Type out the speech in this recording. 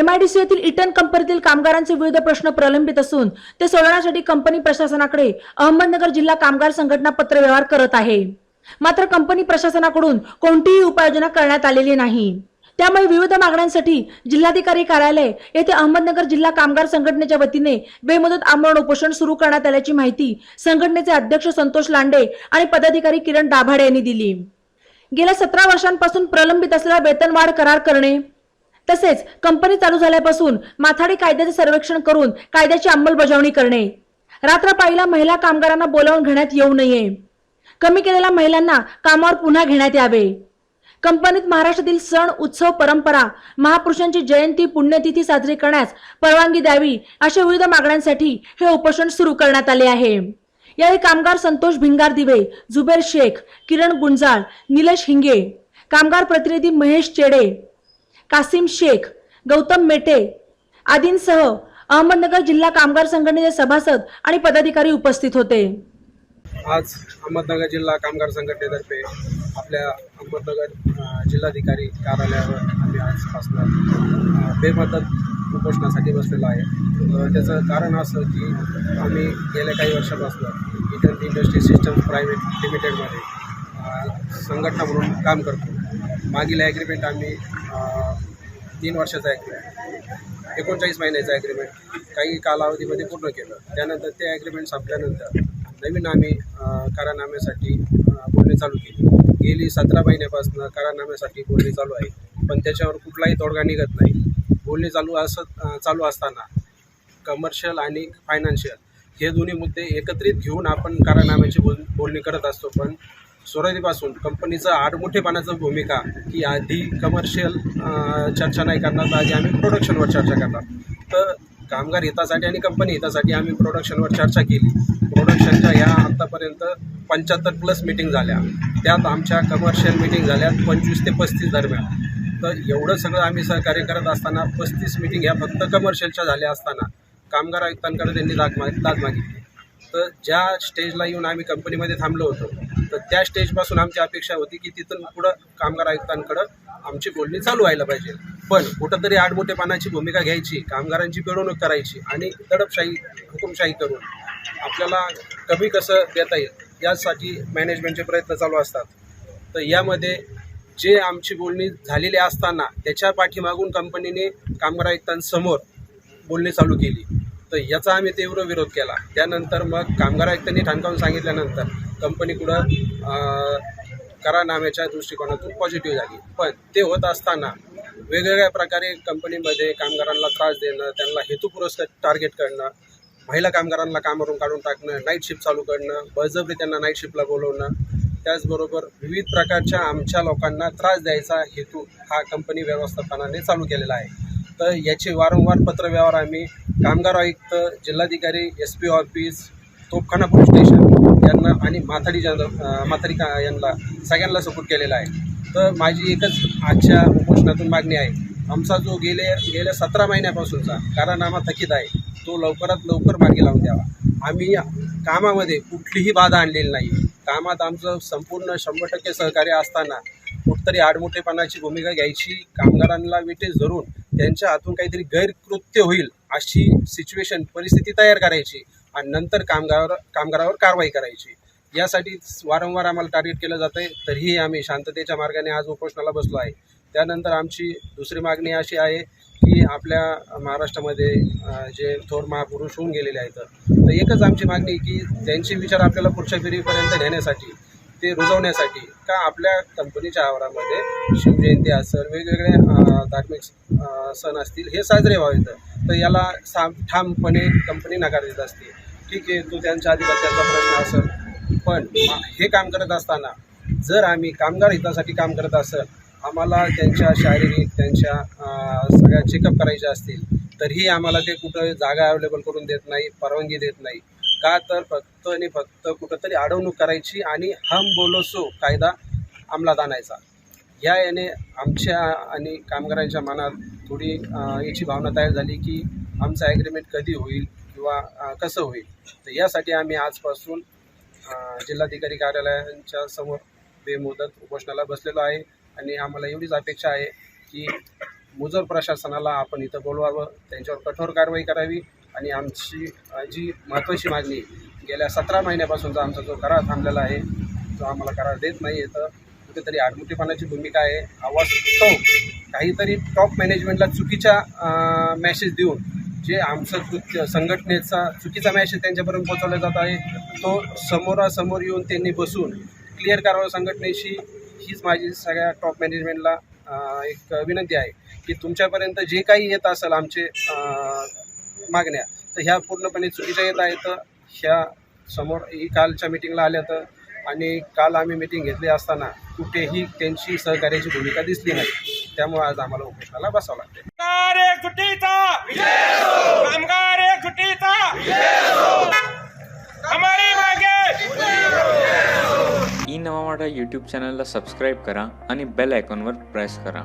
MIDC येथील eaten कंपनीतील कामगारांचे विविध प्रश्न प्रलंबित असून ते सोडवण्यासाठी कंपनी प्रशासनाकडे अहमदनगर जिल्हा कामगार संघटना पत्रव्यवहार करत आहे. मात्र कंपनी प्रशासनाकडून कोणतीही उपाययोजना करण्यात आलेली नाही. त्यामुळे विविध मागण्यांसाठी जिल्हाधिकारी कार्यालय येथे अहमदनगर जिल्हा कामगार संघटनेच्या वतीने बेमुदत आमरण उपोषण सुरू करण्यात आल्याची माहिती संघटनेचे अध्यक्ष संतोष लांडे आणि पदाधिकारी किरण दाभाडे यांनी दिली. गेल्या सतरा वर्षांपासून प्रलंबित असलेला वेतनवाढ करार करणे तसेच कंपनी चालू झाल्यापासून माथाडी कायद्याचे सर्वेक्षण करून कायद्याची अंमलबजावणी करणे. रात्रपाळीला महिला कामगारांना बोलावून घेण्यात येऊ नये. कमी केलेल्या महिलांना कामावर पुन्हा घेण्यात यावे. कंपनीत महाराष्ट्रातील सण उत्सव परंपरा महापुरुषांची जयंती पुण्यतिथी साजरी करण्यास परवानगी द्यावी अशा विविध मागण्यांसाठी हे उपोषण सुरू करण्यात आले आहे. यावेळी कामगार संतोष भिंगार दिवे जुबेर शेख किरण गुंजाळ निलेश हिंगे कामगार प्रतिनिधी महेश चेडे कासिम शेख गौतम मेटे आदींसह अहमदनगर जिल्हा कामगार संघटनेचे सभासद आणि पदाधिकारी उपस्थित होते. आज अहमदनगर जिल्हा कामगार संघटनेतर्फे आपल्या अहमदनगर जिल्हाधिकारी कार्यालयावर आम्ही आजपासून बेमदत उपोषणासाठी बसलेलो आहे. त्याचं कारण असं की आम्ही गेल्या काही वर्षापासून इतर इंडस्ट्री सिस्टम प्रायव्हेट लिमिटेडमध्ये संघटना म्हणून काम करतो. मागील ॲग्रीमेंट आम्ही तीन वर्षाचा ॲग्रीमेंट एकोणचाळीस महिन्याचा ॲग्रीमेंट काही कालावधीमध्ये पूर्ण केलं. त्यानंतर ते ॲग्रीमेंट संपल्यानंतर नवीन आम्ही करारनाम्यासाठी बोलणी चालू केली. गेली सतरा महिन्यापासून करारनाम्यासाठी बोलणी चालू आहे. पण त्याच्यावर कुठलाही तोडगा निघत नाही. बोलणी चालू असत चालू असताना कमर्शियल आणि फायनान्शियल हे दोन्ही मुद्दे एकत्रित घेऊन आपण करारनाम्याची बोल बोलणी करत असतो. पण सुरुवातीपासून कंपनीचं आडमुठेपणाचं भूमिका की आधी कमर्शियल चर्चा नाही करणार आधी आम्ही प्रोडक्शनवर चर्चा करणार. तर कामगार हितासाठी आणि कंपनी हितासाठी आम्ही प्रोडक्शनवर चर्चा केली. प्रोडक्शनच्या ह्या आत्तापर्यंत पंच्याहत्तर प्लस मिटिंग झाल्या. त्यात आमच्या कमर्शियल मिटिंग झाल्या पंचवीस ते पस्तीस दरम्यान. तर एवढं सगळं आम्ही सहकार्य करत असताना पस्तीस मिटिंग ह्या फक्त कमर्शियलच्या झाल्या असताना कामगार आयुक्तांकडे त्यांनी दाद माग दाद मागितली. तर ज्या स्टेजला येऊन आम्ही कंपनीमध्ये थांबलो होतो तर त्या स्टेजपासून आमची अपेक्षा होती की तिथून पुढं कामगार आयुक्तांकडं आमची बोलणी चालू व्हायला पाहिजे. पण कुठंतरी आडमोठेपणाची भूमिका घ्यायची कामगारांची पिळवणूक करायची आणि दडपशाही हुकुमशाही करून आपल्याला कमी कसं देता येईल यासाठी मॅनेजमेंटचे प्रयत्न चालू असतात. तर यामध्ये जे आमची बोलणी झालेली असताना त्याच्या पाठीमागून कंपनीने कामगार आयुक्तांसमोर बोलणी चालू केली. तर याचा आम्ही तीव्र विरोध केला. त्यानंतर मग कामगार आयुक्तांनी ठणकावून सांगितल्यानंतर कंपनी कुठं करारनाम्याच्या दृष्टिकोनातून पॉझिटिव्ह झाली. पण ते होत असताना वेगवेगळ्या प्रकारे कंपनीमध्ये कामगारांना त्रास देणं त्यांना हेतुपुरस्कर टार्गेट करणं महिला कामगारांना कामावरून काढून टाकणं नाईट शिफ्ट चालू करणं बळजबरी त्यांना नाईट शिफ्टला बोलवणं त्याचबरोबर विविध प्रकारच्या आमच्या लोकांना त्रास द्यायचा हेतू हा कंपनी व्यवस्थापनाने चालू केलेला आहे. तर याचे वारंवार पत्रव्यवहार आम्ही कामगार आयुक्त जिल्हाधिकारी S P office Topkhana police station यांना आणि माथाडी जन माथाडी का यांना सगळ्यांना सपोर्ट केलेला आहे. तर माझी एकच आजच्या उपोषणातून मागणी आहे. आमचा जो गेले गेल्या सतरा महिन्यापासूनचा करारनामा थकीत आहे तो लवकरात लवकर मार्गी लावून द्यावा. आम्ही कामामध्ये कुठलीही बाधा आणलेली नाही. कामात आमचं संपूर्ण शंभर टक्के सहकार्य असताना कुठतरी आडमोठेपणाची भूमिका घ्यायची कामगारांना विटेस धरून त्यांच्या हातून काहीतरी गैरकृत्य होईल अशी सिच्युएशन परिस्थिती तयार करायची आणि नंतर कामगार कामगारावर कारवाई करायची. यासाठी वारंवार आम्हाला टार्गेट केलं जातं आहे तरीही आम्ही शांततेच्या मार्गाने आज उपोषणाला बसलो आहे. त्यानंतर आमची दुसरी मागणी अशी आहे की आपल्या महाराष्ट्रामध्ये जे थोर महापुरुष होऊन गेलेले आहेत. तर एकच आमची मागणी की त्यांचे विचार आपल्याला पुढच्या पिढीपर्यंत नेण्यासाठी ते रुजवण्यासाठी का आपल्या कंपनीच्या आवारामध्ये शिवजयंती असेल वेगवेगळे धार्मिक सण असतील हे साजरे व्हावेत. तर याला सा ठामपणे कंपनी नकार देत असते. ठीक आहे तो त्यांच्या आधिपत्याचा प्रश्न असेल. पण हे काम करत असताना जर आम्ही कामगार हितासाठी काम करत असेल आम्हाला त्यांच्या शारीरिक त्यांच्या सगळ्या चेकअप करायचे असतील तरीही आम्हाला ते कुठं जागा अवेलेबल करून देत नाही परवानगी देत नाही. का तर फक्त आणि फक्त कुठंतरी अडवणूक करायची आणि हम बोलोसो कायदा अंमलात आणायचा. या याने आमच्या आणि कामगारांच्या मनात थोडी याची भावना तयार झाली की आमचं ॲग्रीमेंट कधी होईल किंवा कसं होईल. तर यासाठी आम्ही आजपासून जिल्हाधिकारी कार्यालयांच्या समोर बेमुदत उपोषणाला बसलेलो आहे आणि आम्हाला एवढीच अपेक्षा आहे की मुजोर प्रशासनाला आपण इथं बोलवावं त्यांच्यावर कठोर कारवाई करावी आणि आमची जी महत्त्वाची मागणी गेल्या सतरा महिन्यापासूनचा आमचा जो करार थांबलेला आहे जो आम्हाला करार देत नाही आहे. तर कुठेतरी आडमुठेपणाची भूमिका आहे. आवाज तो काहीतरी टॉप मॅनेजमेंटला चुकीच्या मॅसेज देऊन जे आमचं संघटनेचा चुकीचा मॅसेज त्यांच्यापर्यंत पोहोचवला जात आहे तो समोरासमोर येऊन त्यांनी बसून क्लिअर करावा संघटनेशी हीच माझी सगळ्या टॉप मॅनेजमेंटला एक विनंती आहे की तुमच्यापर्यंत जे काही येत असेल आमचे मागण्या. तर ह्या पूर्णपणे चुकीच्या येत आहेत. ह्या समोर ही कालच्या मिटिंगला आल्या तर आणि काल आम्ही मिटिंग घेतली असताना कुठेही त्यांची सहकार्याची भूमिका दिसली नाही. त्यामुळे आज आम्हाला उपोषणाला बसावं लागते ई नवा यूट्यूब चॅनलला सबस्क्राईब करा आणि बेल आयकॉनवर प्रेस करा.